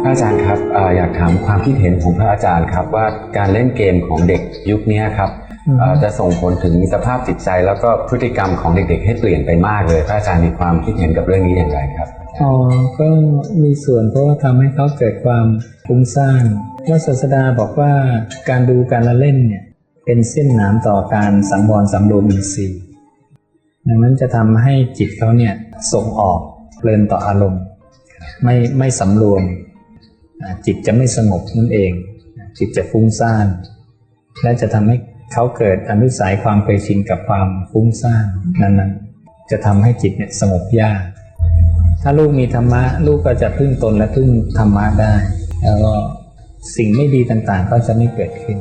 พระอาจารย์ครับเอ่ออยากถามความคิดเห็นของพระอาจารย์ครับว่าการเล่นเกมของเด็กยุคนี้ครับอืมเอ่อจะส่งผลถึงสภาพจิตใจ แล้วก็พฤติกรรมของเด็กๆ ให้เปลี่ยนไปมากเลย พระอาจารย์มีความคิดเห็นกับเรื่องนี้อย่างไรครับอ๋อก็มีส่วนเพราะว่าทำให้เขาเกิดความฟุ้งซ่านพระศาสดาบอกว่าการดูการละเล่นเนี่ยเป็นเส้นหนามต่อการสังวรสำรวมอินทรีย์ดังนั้นจะทำให้จิตเขาเนี่ยส่งออกเพลินต่ออารมณ์ ไม่ไม่สำรวม จิตจะไม่สงบนั่นเอง จิตจะฟุ้งซ่าน และจะทำให้เขาเกิดอนุสัยความเคยชินกับความฟุ้งซ่านนั้นๆ จะทำให้จิตเนี่ยสงบยาก ถ้าลูกมีธรรมะ ลูกก็จะพึ่งตนและพึ่งธรรมะได้ แล้วก็สิ่งไม่ดีต่างๆ ก็จะไม่เกิดขึ้น